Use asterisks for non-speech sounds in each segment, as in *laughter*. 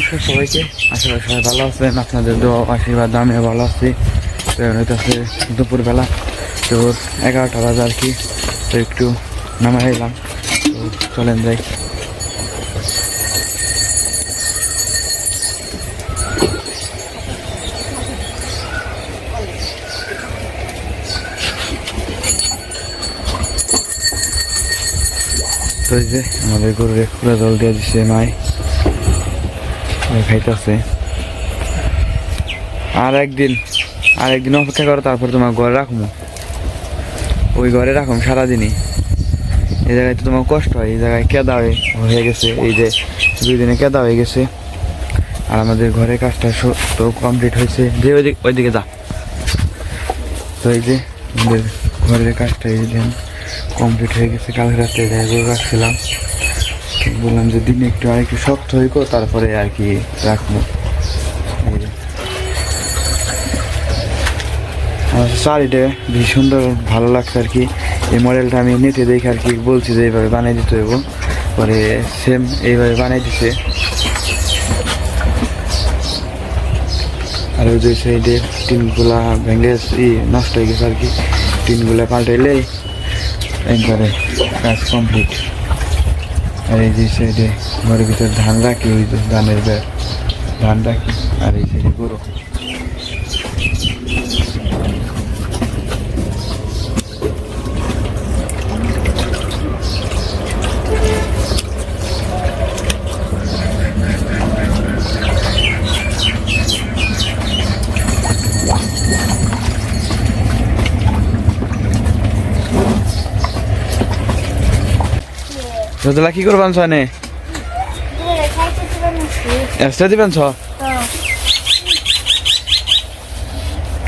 নমস্কার সবাইকে। আশা সবাই ভালো আছেন। আপনাদের দোয়া আশীর্বাদ, আমিও ভালো আছি। হইতেছে দুপুরবেলা, তো এগারোটা বাজে আর কি, তো একটু নামাই এলাম। তো চলেন যাই। যে আমাদের গরুরে খুলে জল দিয়ে দিচ্ছে মাই। খাইতেছে। আর একদিন আর একদিন অপেক্ষা করো, তারপর তোমার ঘরে রাখব। ওই ঘরে রাখুন সারাদিনই। এই জায়গায় তো তোমার কষ্ট হয়, এই জায়গায় কেদা হয়ে হয়ে গেছে। এই যে দুই দিনে কেদা হয়ে গেছে। আর আমাদের ঘরের কাজটা তো কমপ্লিট হয়েছে। যে ওইদিকে ওইদিকে যা। তো এই যে আমাদের ঘরের কাজটা এই দিন কমপ্লিট হয়ে গেছে। কালকে রাত্রে জায়গায় রাখছিলাম। বললাম যে দিনে একটু আর একটু শক্ত হয়ে গো, তারপরে আর কি রাখব। আমার শাড়িটা বেশ সুন্দর ভালো লাগছে আর কি। এই মডেলটা আমি নেটে দেখে আর কি বলছি যে এইভাবে বানিয়ে দিতে হইব। পরে সেম এইভাবে বানিয়ে দিছে। আর ওই যে সাইডে টিনগুলা ভেঙে ই নষ্ট হয়ে গেছে আর কি। টিনগুলা পাল্টাইলে একবারে কাজ কমপ্লিট আর এই যে সাইডে ঘরের ভিতরে ধান রাখি, ওই ধানের ব্যাগ ধান রাখি, আর এই সাইডে গরু। রোদলা কি করবান সনে এসে দিবেন ছ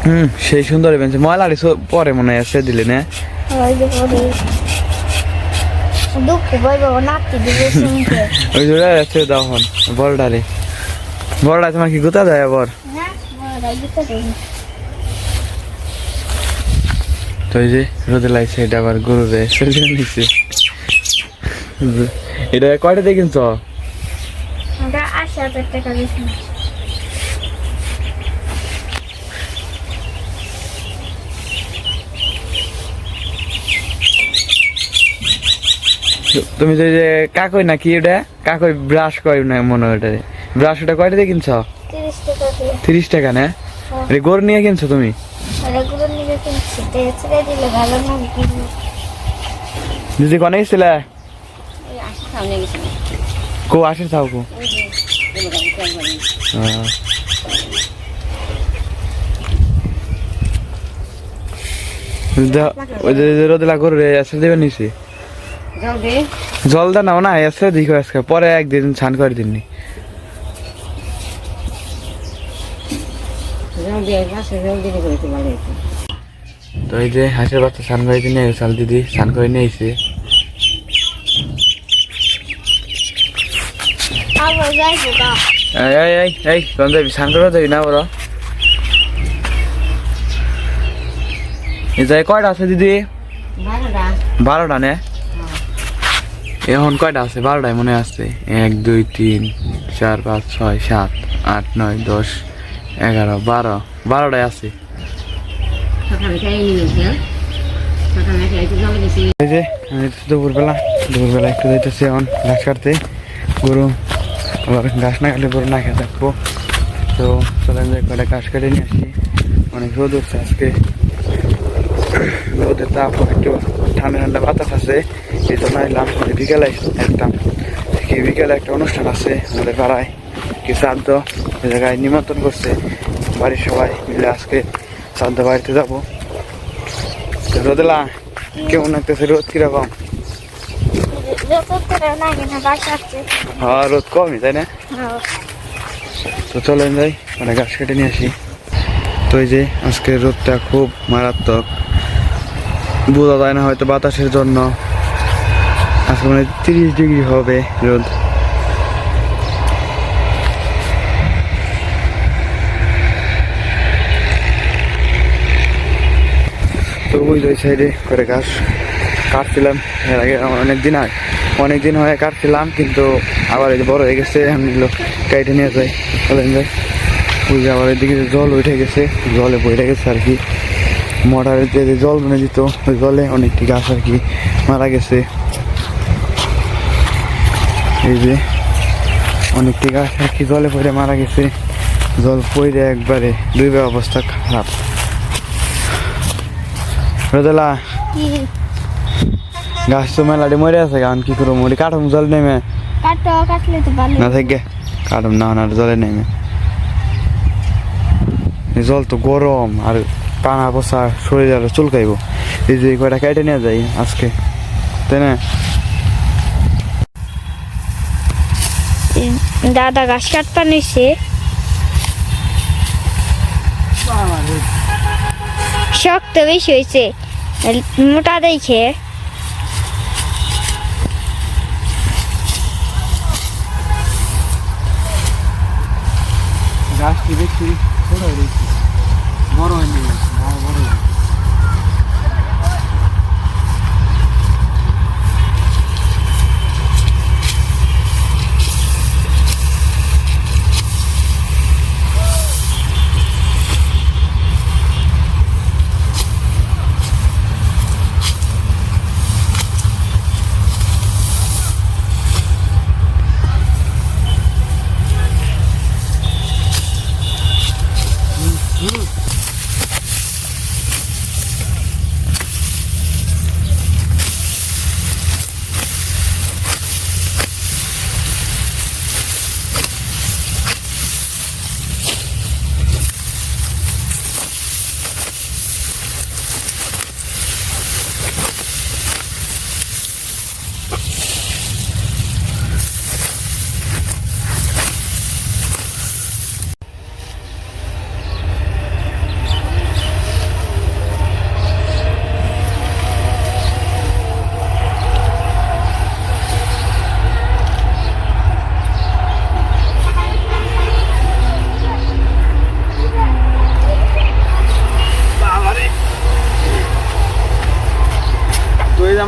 হুম সেই সুন্দর বেঞ্চ ময়লা আড়ি পরে মনে হয় দিলে না? *laughs* ওই জোড়া এসে দাও হন বড়ডারে বড়ডা তোমার কি গোতা যায় আবার? না বড় দিতে দেই তো এই যে রোদে লাগছে এটা আবার গরু রে নিচ্ছে এটা কয়টা দিয়ে কিনছ? তুমি তো যে কাকই নাকি এটা? কাকই ব্রাশ কয় না মনে হয় ওটারে। ব্রাশ ওটা কয়টা দিয়ে কিনছ? তিরিশ টাকা না? এটা গরু নিয়ে কিনছো তুমি? আর এগুলো নিয়ে সামনে গেছি কো। আসে কো রোদে লাগো রে এসে দেবে নিছি জল দা নাও না এসে দিখো আজকে পরে একদিন ছান করে দিননি। যাও দে বাসে যাও দিলে করে তো এই যে হাঁসের বাচ্চা ছান করে দিনে চাল দিদি ছান করে নিয়ে আইছে আবার যাইবো গা এই এই এই এই কোন যাবি ছান করে যাবি না বড় এই যে কয়টা আছে দিদি? বারোটা। নে। এখন কয়টা আছে? বারোটায় মনে আছে। এক দুই তিন চার পাঁচ ছয় সাত আট নয় দশ এগারো বারো। বারোটায় আছে। দুপুরবেলা দুপুরবেলা একটু যাইতেছি এখন ঘাস কাটতে। গরু আবার ঘাস না কাটলে গরু না খেয়ে থাকব। তো চলেন যাই কয়টা ঘাস কেটে নিয়ে আসি। অনেক রোদ উঠছে আজকে। রোদের তাপ একটু ঠান্ডা ঠান্ডা বাতাস আছে। এই জন্য এলাম মানে বিকেলে একটা কি বিকেলে একটা অনুষ্ঠান আছে আমাদের পাড়ায়। কি শ্রাদ্ধ? সে জায়গায় নিমন্ত্রণ করছে বাড়ির সবাই মিলে আজকে শ্রাদ্ধ বাড়িতে যাব। রোদেলা, কেমন লাগতেছে রোদ কীরকম যত করে না কিনা বাসা আছে হ্যাঁ রোদ কমই তাই না? তো চলেন যাই মানে গাছ কেটে নিয়ে আসি। তো এই যে আজকের রোদটা খুব মারাত্মক। বোঝা যায় না হয়তো বাতাসের জন্য। আজকে মানে তিরিশ ডিগ্রি হবে রোদ। তো ওই সাইডে করে গাছ কাটছিলাম এর আগে অনেক দিন আগে। অনেকদিন হয়ে কাটছিলাম, কিন্তু আবার এই বড় হয়ে গেছে, আমি কেটে নিয়ে যাই। চলেন যাই। ওই যে আবার এদিকে জল উঠে গেছে, জলে বইরে গেছে আর কি। মোটরের যে জল মনে দিত, ওই জলে অনেকটি গাছ আর কি মারা গেছে। এই যে অনেকটি গাছ আর কি জলে পড়ে মারা গেছে। জল পড়ে একবারে দুইবার অবস্থা খারাপ। রোদেলা গাছ তো মেলাটি মরে আছে গান কি করব? মরি কাঠম জল নেমে। কাটো কাটলে তো ভালো না থেকে কাঠম না না জলে নেমে। জল তো গরম আর পানা পচা শরীর আর চুলকাইব। এই যে কয়টা কেটে নিয়ে যাই আজকে তাই না? দাদা ঘাস কাটপা নিছে। শক্ত বেশি হয়েছে মোটা দেখে। গাছটি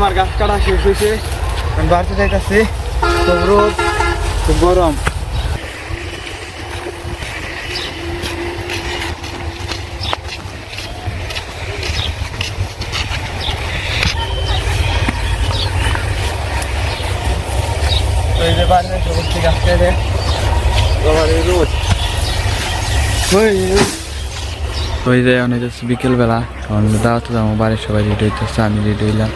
আমার গাছ কাটা শেষ হয়েছে। আমি যাইতেছি। খুব রোদ খুব গরম। তো এই যে অনেক বিকেলবেলা। কারণ দাওয়াতে যাব, বাড়ির সবাই রেডি হইতেছে, আমি রেডি হইলাম।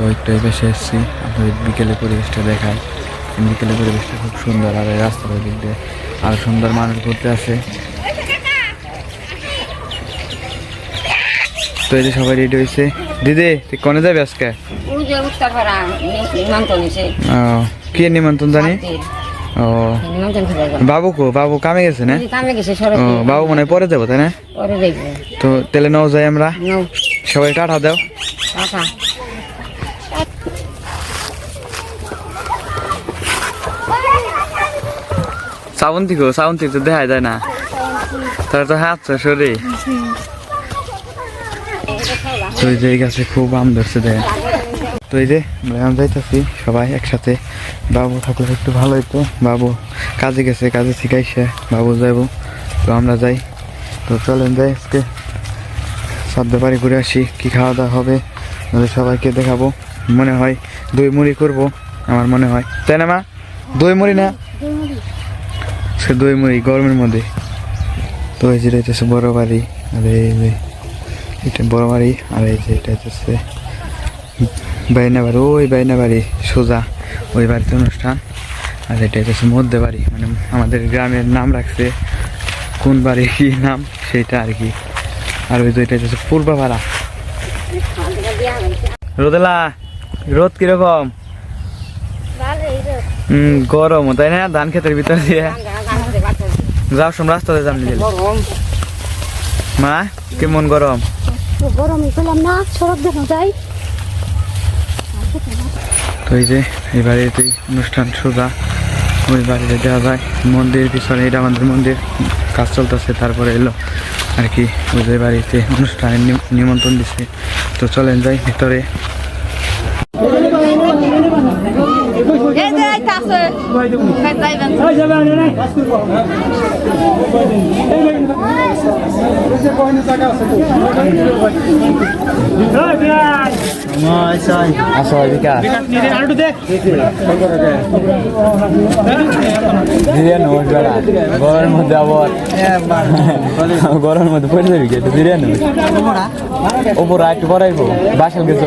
তো একটু এই পাশে এসেছি। আপনাদের বিকেলে পরিবেশটা দেখায় বিকেলে পরিবেশটা খুব সুন্দর। আর এই রাস্তার ওই দিক দিয়ে আরও সুন্দর মানুষ ঘুরতে আসে। তো এই যে সবাই রেডি হয়েছে। দিদি তুই কোনে যাবি আজকে? কি নিমন্ত্রণ জানি? ও। বাবু কো? বাবু কামে গেছে না? ও বাবু মনে পরে যাব তাই না? তো তেলে নাও যাই আমরা। সবাই টাটা দাও। শ্রাবন্তী গো শ্রাবন্তী তো দেখা যায় না। তারা তো হাত শরীর। তো এই যে এই গাছে খুব আম ধরছে দেয় তো এই যে আমরা যাইতেছি সবাই একসাথে। বাবু থাকলে একটু ভালো হইতো। বাবু কাজে গেছে, কাজে শিখাইছে বাবু যাব তো আমরা যাই। তো চলেন যাই আজকে। সাধ্য বাড়ি ঘুরে আসি, কি খাওয়া দাওয়া হবে সবাইকে দেখাবো। মনে হয় দই মুড়ি করব, আমার মনে হয়। তাই না, মা? দই মুড়ি না? সে দই মুড়ি গরমের মধ্যে। তো এই যে হচ্ছে বড় বাড়ি আর এই যে এটা বড় বাড়ি আর এই যে এটা হচ্ছে বাইনা বাড়ি। ওই বাইনা বাড়ি সোজা ওই বাড়িতে অনুষ্ঠান। আর এটা হচ্ছে মধ্যে বাড়ি মানে আমাদের গ্রামের নাম রাখছে কোন বাড়ি কি নাম সেটা আর কি। আর ওই এটা হচ্ছে পূর্বাপাড়া। রোদেলা রোদ কীরকম? গরম তাই না? ধান ক্ষেতের ভিতর দিয়ে। যাও সব রাস্তাতে যাম নিজে মা কেমন গরম? গরম করলাম না সড়ক দেখা যায় তো এই যে এই বাড়িতে অনুষ্ঠান সোজা। ওই বাড়িতে দেওয়া যায়। মন্দির পিছনে এটা আমাদের মন্দির। কাজ চলতেছে তারপরে এলো। আর কি ওই যে বাড়িতে অনুষ্ঠানের নিম- নিমন্ত্রণ দিচ্ছে তো চলেন যাই ভিতরে। আসো। বিকা ধীরে নোট বেড়া গরমের মধ্যে আবার গরমের মধ্যে পড়ে যাবি কে ধীরে নোট ওপর একটু পরাইবো বাসাল গেছো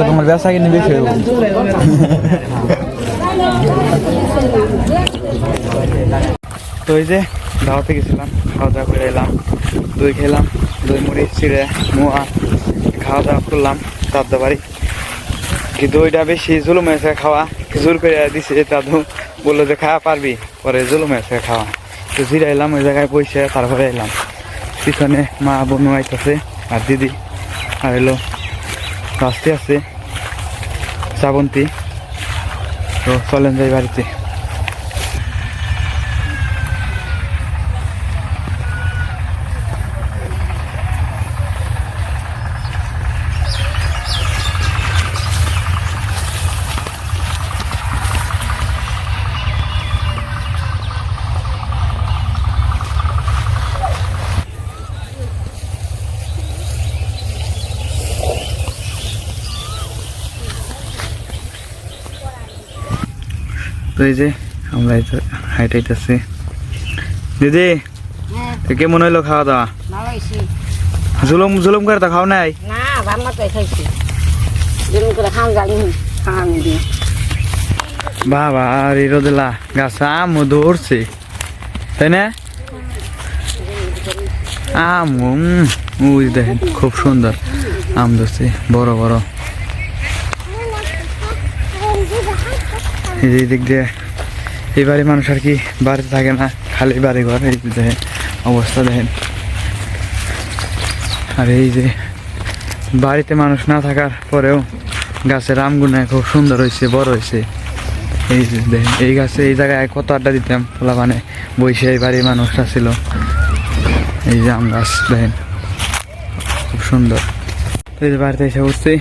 তোমার ব্যবসা কিনে বেশি তো এই যে দাওয়াতে গেছিলাম খাওয়া দাওয়া করে এলাম, দই খেলাম, দই, মুড়ি, চিড়ে, মোয়া খাওয়া দাওয়া করলাম, দাদা বাড়ি। কি দইটা বেশি জুলুম হয়েছে খাওয়া জোর করে দিছে, দাদু বলল যে খাওয়া পারবি, পরে জুলুম হয়েছে খাওয়া। তো জিরা এলাম ওই জায়গায় বসে তারপরে এলাম। পিছনে মা বোনু আইতেছে আর দিদি, আর এলো রাস্তে আছে শ্রাবন্তী তো চলেন যাই বাড়িতে। তো এই যে আমরা হাইট দিদি কেমন হইল খাওয়া দাওয়া? জুলুম জুলুম করে তো খাও নাই? বাবা আর এই রোদেলা গাছ আম ধরছে। তাই না? আম দেখেন খুব সুন্দর আম ধরছে বড় বড়। এই দিক দিয়ে এই বাড়ির মানুষ আর কি বাড়িতে থাকে না, খালি বাড়ি ঘর, এই দেখেন অবস্থা দেখেন। আর এই যে বাড়িতে মানুষ না থাকার পরেও গাছের আমগুনা খুব সুন্দর হয়েছে, বড় হয়েছে। এই যে দেখেন, এই গাছে এই জায়গায় কত আড্ডা দিতাম পোলা মানে বসে এই বাড়ির মানুষরা ছিল। এই যে আম গাছ, দেখেন, খুব সুন্দর। তো এই যে বাড়িতে এসে উঠছি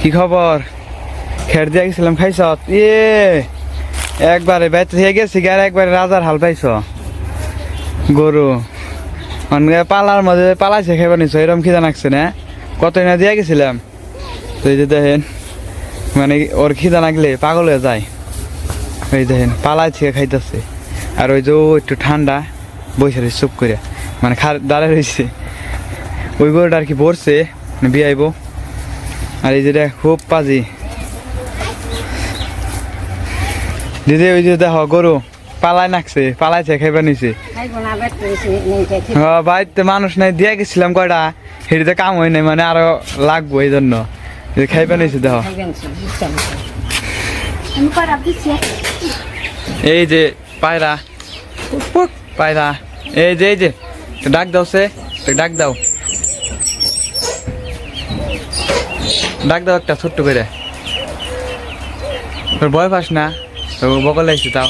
কি খবর? খের দিয়ে গেছিলাম, খাইছ? ইয়ে একবারে বাইতে থেকে গেছি আর একবারে রাজার হাল পাইছ? গরু। মানে পালার মধ্যে পালাইছে খাইবার নিছ এরকম খিদা নাকছে না? কত না দিয়ে গেছিলাম? তো এই যে দেখেন মানে ওর খিদা লাগলে পাগল হয়ে যায়। ওই দেখেন পালাইছে খাইতেছে। আর ওই যে একটু ঠান্ডা, বসে রয়েছে, চুপ করে মানে খা দাঁড়ায় রয়েছে। ওই গরুটা আর কি পড়ছে মানে বিয়াইব। আর এই যেটা খুব পাজি। দিদি ওই যে দেখো গরু পালাই নাকছে পালাইছে খাইবার নিছে। হ্যাঁ বাড়িতে মানুষ নাই দিয়ে গেছিলাম কয়টা? হেঁটিতে কাম হয় নাই মানে আরও লাগবো এই জন্য। খাই পানিছে দেখো। এই যে পায়রা পায়রা। এই যে এই যে ডাক দাও সে ডাক দাও। ডাক দাও একটা ছোট্ট করে। তোর ভয় পাস না? তো বকল লাগছে তাও।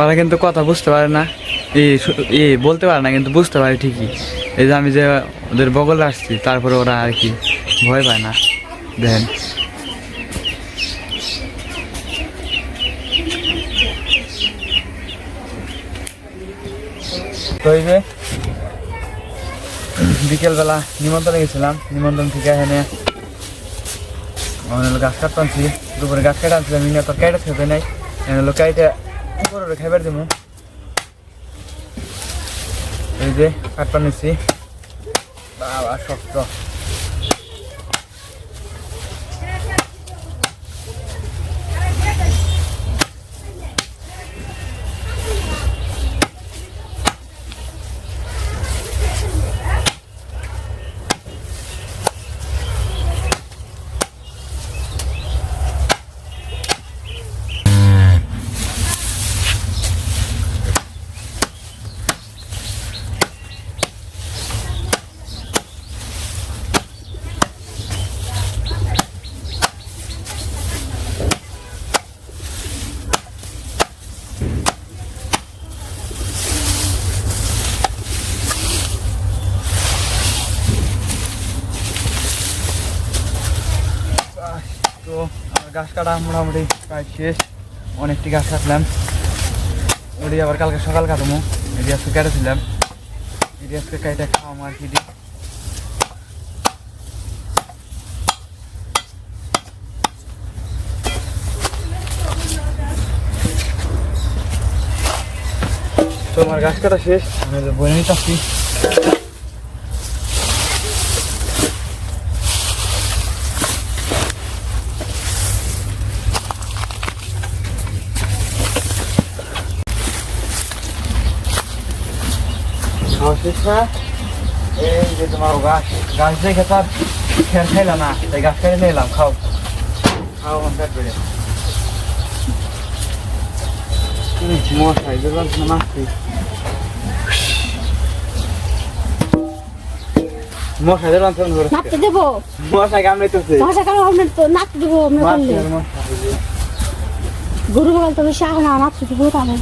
ওরা কিন্তু কথা বুঝতে পারে না। এই বলতে পারে না, কিন্তু বুঝতে পারে ঠিকই। এই যে আমি যে ওদের বগলে আসছি, তারপরে ওরা আর কি ভয় পায় না। দেখেন। তো এই যে বিকেলবেলা নিমন্ত্রণে গেছিলাম। নিমন্ত্রণ থেকে এখানে গাছ কাটতে আনছি। দুপুরে গাছ কেটে আনছিলাম মিনা তোর কেটে খেতে নাই। এখানে হলো কাইটে উপরে খাইবার দেবো এই যে কাটপা নিচ্ছি বাবা, শক্ত তো গাছ কাটা মোটামুটি প্রায় শেষ। অনেকটি গাছ কাটলাম। ওটি আবার কালকে সকাল কাটবো এটি আজকে কেটেছিলাম। এটি আজকে কাইটা খাওয়াম আর কি গাছ কাটা শেষ? আমি বলে নিতে না এই যে তোমার গাছ গাছ দেখে তার খেয়াল খাইলাম না। তাই গাছ নিয়ে এলাম খাও। খাও আমার বেড়ে মশাই না মাছছি মশাই দুর্গন্ধ করে নাচতে দেবো। মশাই কামড়াইতেছে। কারও আপনার তো নাচতে দেবো আমরা করলে আর মশাই গরু বল তো বেশি আগে না নাচতে দেবো তাহলে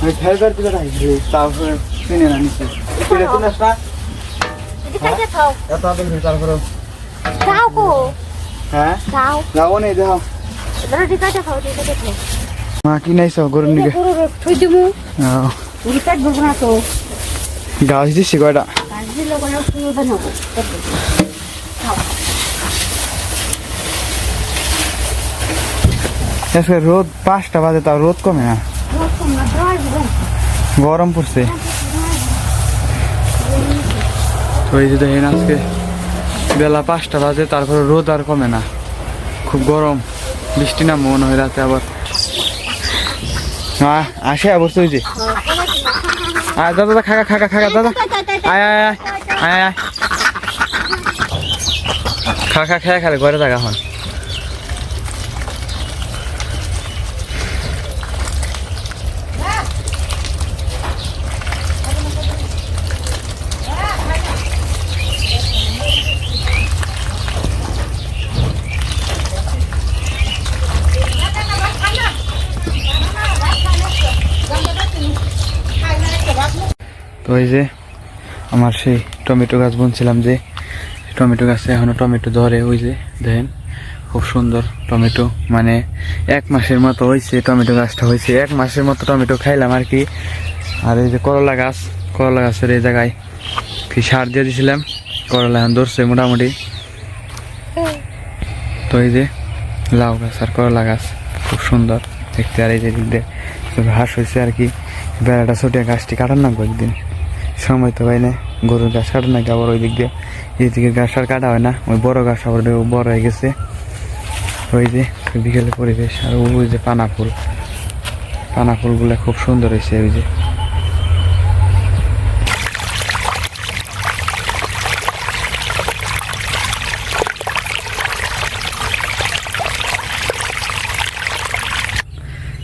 আমি ফেলবার দিকে রাখছি তারপরে কিনে না নিচ্ছি কিনে শুনেছ না। খাইতে খাও। এত আদর হয়ে তারপরে খাও কো হ্যাঁ? খাও খাও। মা কি নাইছো গরু থই না তো। গাছ কয়টা? গাছ দিলে নেব। আজকে রোদ পাঁচটা বাজে তাও রোদ কমে না। গরম পড়ছে। তো এই যে দেখেন আজকে বেলা পাঁচটা বাজে, তারপরে রোদ আর কমে না। খুব গরম, বৃষ্টি না মনে হয় রাতে আবার। হ্যাঁ আসে অবশ্য ওই যে। আয়, দাদা দাদা খাকা খাকা খাকা দাদা। আয় আয় আয় আয় খা খা, খেয়ে খালে ঘরে থাকা হন তো এই যে আমার সেই টমেটো গাছ বুনছিলাম যে টমেটো গাছে এখনও টমেটো ধরে, ওই যে দেখেন, খুব সুন্দর টমেটো। মানে এক মাসের মতো হয়েছে টমেটো গাছটা হয়েছে এক মাসের মতো টমেটো খাইলাম আর কি। আর এই যে করলা গাছ, করলা গাছের এই জায়গায় কি সার দিয়ে দিয়েছিলাম করলা এখন ধরছে মোটামুটি। তো এই যে লাউ গাছ আর করলা গাছ, খুব সুন্দর দেখতে। আর এই যে দিয়ে ঘাস হয়েছে আর কি, বেড়াটা ছোটিয়া গাছটি কাটার না একদিন সময় তো হয় না। গরুর ঘাস কাটে নাকি আবার ওই দিক দিয়ে এদিকে ঘাস আর কাটা হয় না। ওই বড় ঘাস আবার বড় হয়ে গেছে। ওই যে বিকেলের পরিবেশ। আর ওই যে পানা ফুল। পানা ফুলগুলো খুব সুন্দর হয়েছে ওই যে।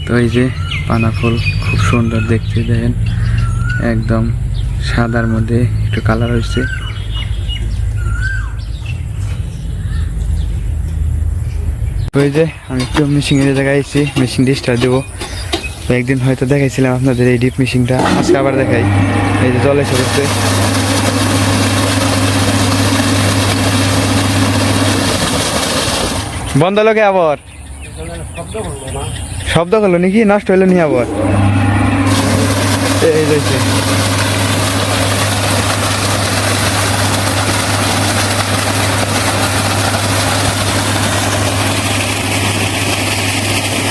তো এই যে পানা ফুল খুব সুন্দর দেখতে, দেখেন। একদম সাদার মধ্যে একটু কালার হয়েছে। ওই যে আমি একটু মেশিনের জায়গায় এসেছি মেশিন ডিস্টার দেবো। একদিন হয়তো দেখাইছিলাম আপনাদের এই ডিপ মেশিনটা আজকে আবার দেখাই। এই যে জল এসে বন্ধ লোকে আবার? শব্দ করল নাকি? নষ্ট হইল নি আবার? এই রয়েছে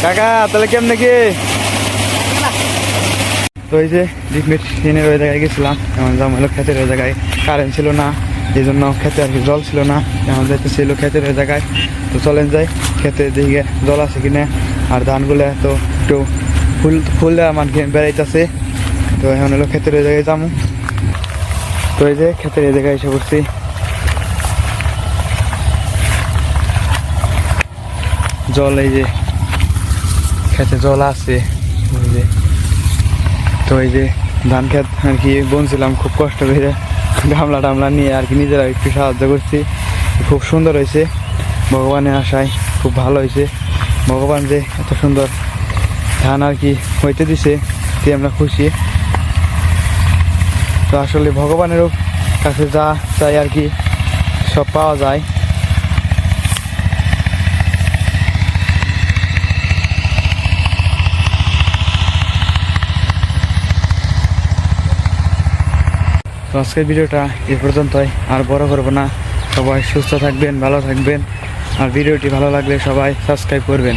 কাকা, তাহলে কেমনে কি? তো ওই যে ডিপ মেশিনের ওই জায়গায় গেছিলাম। এমন যেমন ক্ষেতের ওই জায়গায়। কারেন্ট ছিল না, এই জন্য খেতে আর জল ছিল না। এমন যাইতে ছিল ক্ষেতের ওই জায়গায়। তো চলেন যাই খেতে দিকে জল আছে কিনে। আর ধানগুলো তো একটু ফুল ফুল আমার বেড়াইতেছে। তো এখন হলো ক্ষেতের ওই জায়গায় যাব। তো এই যে ক্ষেতের এই জায়গায় এসে পড়ছি। জল এই যে খেতে জল আছে। ওই যে, তো এই যে ধান খেত আর কি বনছিলাম, খুব কষ্ট করে গামলা টামলা নিয়ে আর কি নিজেরা একটু সাহায্য করছি। খুব সুন্দর হয়েছে, ভগবানের আশায় খুব ভালো হয়েছে। ভগবান যে এত সুন্দর ধান আর কি হইতে দিছে, তে আমরা খুশি। তো আসলে ভগবানেরও কাছে যা চাই আর কি সব পাওয়া যায়। তো আজকের ভিডিওটা এ পর্যন্তই। আর বড় করব না। সবাই সুস্থ থাকবেন, ভালো থাকবেন। আর ভিডিওটি ভালো লাগলে সবাই সাবস্ক্রাইব করবেন।